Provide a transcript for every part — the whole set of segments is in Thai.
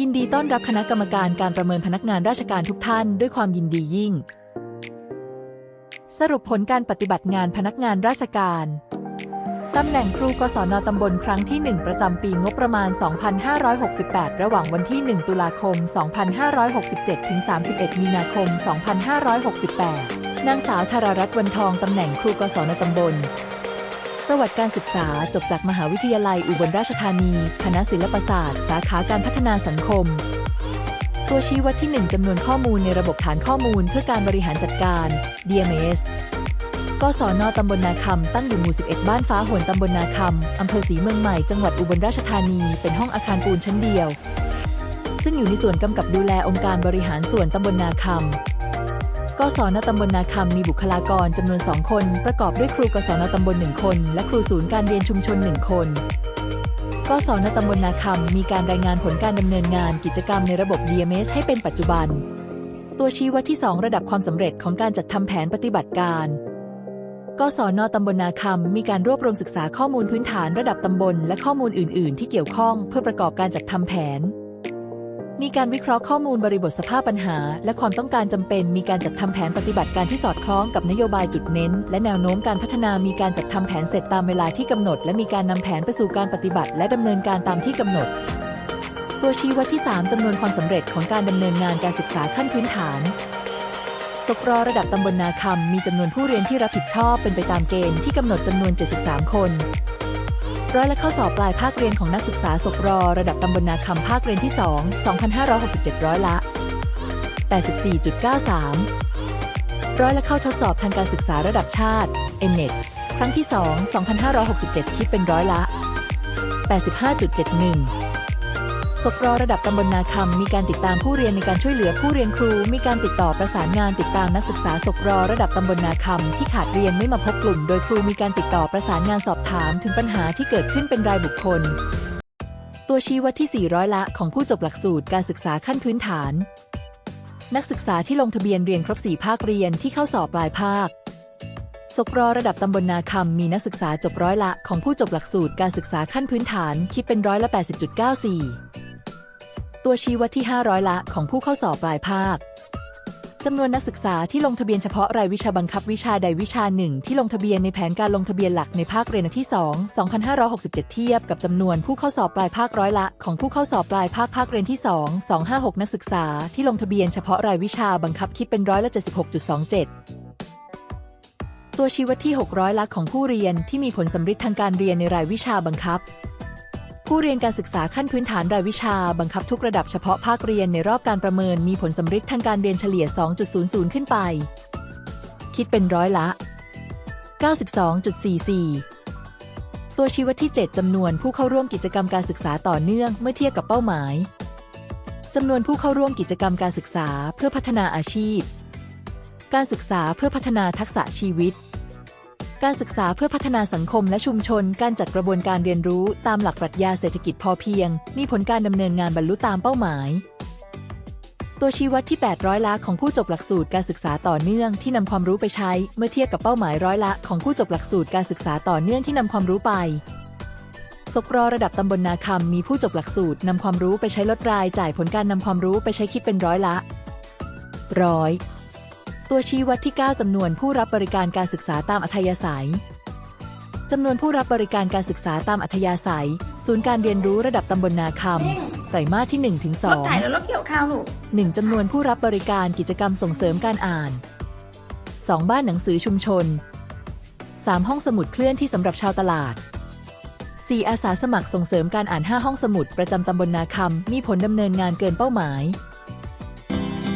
ยินดีต้อนรับคณะกรรมการการประเมินพนักงานราชการทุกท่านด้วยความยินดียิ่ง สรุปผลการปฏิบัติงานพนักงานราชการ ตำแหน่งครูกศนตำบลครั้งที่ 1 ประจำปีงบประมาณ 2568 ระหว่างวันที่ 1 ตุลาคม 2567 ถึง 31 มีนาคม 2568 นางสาวธารรัตน์วันทองตำแหน่งครูกศนตำบล ประวัติการศึกษาจบจากมหาวิทยาลัยอุบลราชธานี คณะศิลปศาสตร์ สาขาการพัฒนาสังคม ตัวชี้วัดที่ 1จำนวนข้อมูลในระบบฐานข้อมูลเพื่อการบริหารจัดการ DMS กศนตำบลนาคำตั้งอยู่หมู่ 11 บ้านฟ้าหวนตำบลนาคำอำเภอศรีเมืองใหม่ จังหวัดอุบลราชธานี เป็นห้องอาคารปูนชั้นเดียว ซึ่งอยู่ในส่วนกำกับดูแลองค์การบริหารส่วนตำบลนาคำ กศนตำบลนาคำมีบุคลากรจำนวน 2 คน ประกอบด้วยครูกศนตำบล 1 คน และครูศูนย์การเรียนชุมชน 1 คนกศนตำบลนาคำมีการรายงานผลการดำเนินงานกิจกรรมในระบบ DMS ให้เป็นปัจจุบัน ตัวชี้วัดที่ 2 ระดับความสำเร็จของการจัดทำแผนปฏิบัติการกศนตำบลนาคำมีการรวบรวมศึกษาข้อมูลพื้นฐานระดับตำบล และข้อมูลอื่น ๆ ที่เกี่ยวข้องเพื่อประกอบการจัดทำแผน มีการวิเคราะห์ข้อมูลบริบทสภาพปัญหา และความต้องการจำเป็น มีการจัดทำแผนปฏิบัติการที่สอดคล้องกับนโยบายจุดเน้น และแนวโน้มการพัฒนา มีการจัดทำแผนเสร็จตามเวลาที่กำหนด และมีการนำแผนไปสู่การปฏิบัติ และดำเนินการตามที่กำหนด ตัวชี้วัดที่ 3จำนวนความสำเร็จของการดำเนินงานการศึกษาขั้นพื้นฐานสกรระดับตำบลนาคำมีจำนวนผู้เรียนที่รับผิดชอบเป็นไปตามเกณฑ์ที่กำหนดจำนวน 73 คน ร้อยและข้อสอบปลายภาคเรียนของนักศึกษาสกรระดับตำบลนาคำภาคเรียนที่ 2 2,567ร้อยละ 84.93 ร้อยและเข้าทดสอบทางการศึกษาระดับชาติ NNET ครั้งที่ 2 2,567 คิดเป็นร้อยละ 85.71 สกรระดับตำบลนาคำมีการติดตามผู้เรียนในการช่วยเหลือผู้เรียนครู มีการติดต่อประสานงานติดตามนักศึกษาสกรระดับตำบลนาคำที่ขาดเรียนไม่มาพบกลุ่ม โดยครูมีการติดต่อประสานงานสอบถามถึงปัญหาที่เกิดขึ้นเป็นรายบุคคล ตัวชี้วัดที่ 400 ละของผู้จบหลักสูตรการศึกษาขั้นพื้นฐาน นักศึกษาที่ลงทะเบียนเรียนครบ4ภาคเรียนที่เข้าสอบปลายภาคสกรระดับตำบลนาคำมีนักศึกษาจบร้อยละของผู้จบหลักสูตรการศึกษาขั้นพื้นฐานคิดเป็นร้อยละ 80.94 ตัวชี้วัดที่ 500 ละของผู้เข้าสอบปลายภาคจำนวนนักศึกษาที่ลงทะเบียนเฉพาะรายวิชาบังคับวิชาใดวิชาหนึ่งที่ลงทะเบียนในแผนการลงทะเบียนหลักในภาคเรียนที่ 2 2,567 เทียบกับจำนวนผู้เข้าสอบปลายภาคร้อยละ ของผู้เข้าสอบปลายภาคภาคเรียนที่ 2 256 นักศึกษาที่ลงทะเบียนเฉพาะรายวิชาบังคับคิดเป็นร้อยละ 76.27ตัวชี้วัดที่ 600ละของผู้เรียนที่มีผลสำฤทธิ์ทางการเรียนในรายวิชาบังคับ ผู้เรียนการศึกษาขั้นพื้นฐานรายวิชา บังคับทุกระดับเฉพาะภาคเรียนในรอบการประเมินมีผลสำฤทธิ์ทางการเรียนเฉลี่ย 2.00 ขึ้นไป คิดเป็นร้อยละ 92.44 ตัวชี้วัดที่ 7จำนวนผู้เข้าร่วมกิจกรรมการศึกษาต่อเนื่องเมื่อเทียบกับเป้าหมายจำนวนผู้เข้าร่วมกิจกรรมการศึกษาเพื่อพัฒนาอาชีพ การศึกษาเพื่อพัฒนาทักษะชีวิต การศึกษาเพื่อพัฒนาสังคมและชุมชน การจัดกระบวนการเรียนรู้ตามหลักปรัชญาเศรษฐกิจพอเพียง มีผลการดำเนินงานบรรลุตามเป้าหมาย ตัวชี้วัดที่ 800 ละของผู้จบหลักสูตรการศึกษาต่อเนื่องที่นำความรู้ไปใช้ เมื่อเทียบกับเป้าหมายร้อยละของผู้จบหลักสูตรการศึกษาต่อเนื่องที่นำความรู้ไปสกรระดับตำบลนาคำมีผู้จบหลักสูตรนำความรู้ไปใช้ลดรายจ่ายผลการนำความรู้ไปใช้คิดเป็นร้อยละร้อย ตัวชี้วัดที่ 9จำนวนผู้รับบริการการศึกษาตามอัธยาศัยจำนวนผู้รับบริการการศึกษาตามอัธยาศัย ศูนย์การเรียนรู้ระดับตำบลนาคำไตรมาสที่1ถึงรถไถแล้วรถเกี่ยวข้าวลูก2 1จำนวนผู้รับบริการกิจกรรมส่งเสริมการอ่าน 2 บ้านหนังสือชุมชน 3 ห้องสมุดเคลื่อนที่สำหรับชาวตลาด 4 อาสาสมัครส่งเสริมการอ่าน 5 ห้องสมุดประจำตำบลนาคำมีผลดำเนินงานเกินเป้าหมาย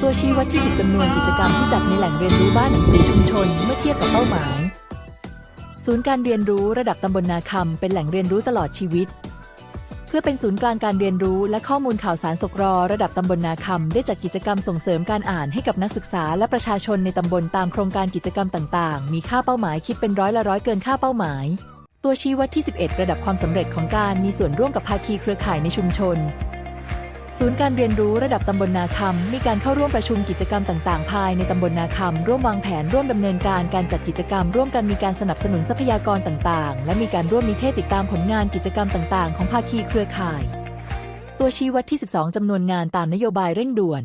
ตัวชี้วัดที่10จำนวนกิจกรรมที่จัดในแหล่งเรียนรู้บ้านหนังสือชุมชนเมื่อเทียบกับเป้าหมาย ศูนย์การเรียนรู้ระดับตำบลนาคำเป็นแหล่งเรียนรู้ตลอดชีวิต เพื่อเป็นศูนย์กลางการเรียนรู้และข้อมูลข่าวสารสกรระดับตำบลนาคำได้จัดกิจกรรมส่งเสริมการอ่านให้กับนักศึกษาและประชาชนในตำบลตามโครงการกิจกรรมต่างๆ มีค่าเป้าหมายคิดเป็นร้อยละร้อยเกินค่าเป้าหมาย ตัวชี้วัดที่ 11 ระดับความสำเร็จของการมีส่วนร่วมกับภาคีเครือข่ายในชุมชน ศูนย์การเรียนรู้ระดับตำบลนาคำมีการเข้าร่วมประชุมกิจกรรมต่างๆ ภายในตำบลนาคำร่วมวางแผนร่วมดำเนินการการจัดกิจกรรม ร่วมกันมีการสนับสนุนทรัพยากรต่างๆ และมีการร่วมนิเทศติดตามผลงานกิจกรรมต่างๆ ของภาคีเครือข่าย ตัวชี้วัดที่ 12 จำนวนงานตามนโยบายเร่งด่วน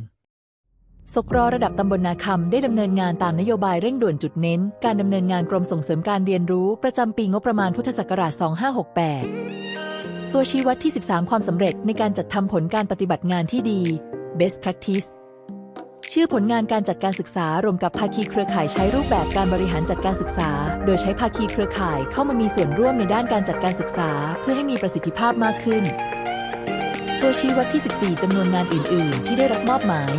สกรระดับตำบลนาคำได้ดำเนินงานตามนโยบายเร่งด่วนจุดเน้น การดำเนินงานกรมส่งเสริมการเรียนรู้ประจำปีงบประมาณพุทธศักราช 2568 ตัวชี้วัดที่ 13 ความสำเร็จในการจัดทำผลการปฏิบัติงานที่ดี best practice ชื่อผลงานการจัดการศึกษารวมกับภาคีเครือข่ายใช้รูปแบบการบริหารจัดการศึกษา โดยใช้ภาคีเครือข่ายเข้ามามีส่วนร่วมในด้านการจัดการศึกษา เพื่อให้มีประสิทธิภาพมากขึ้น ตัวชี้วัดที่ 14จำนวนงานอื่น ๆ ที่ได้รับมอบหมาย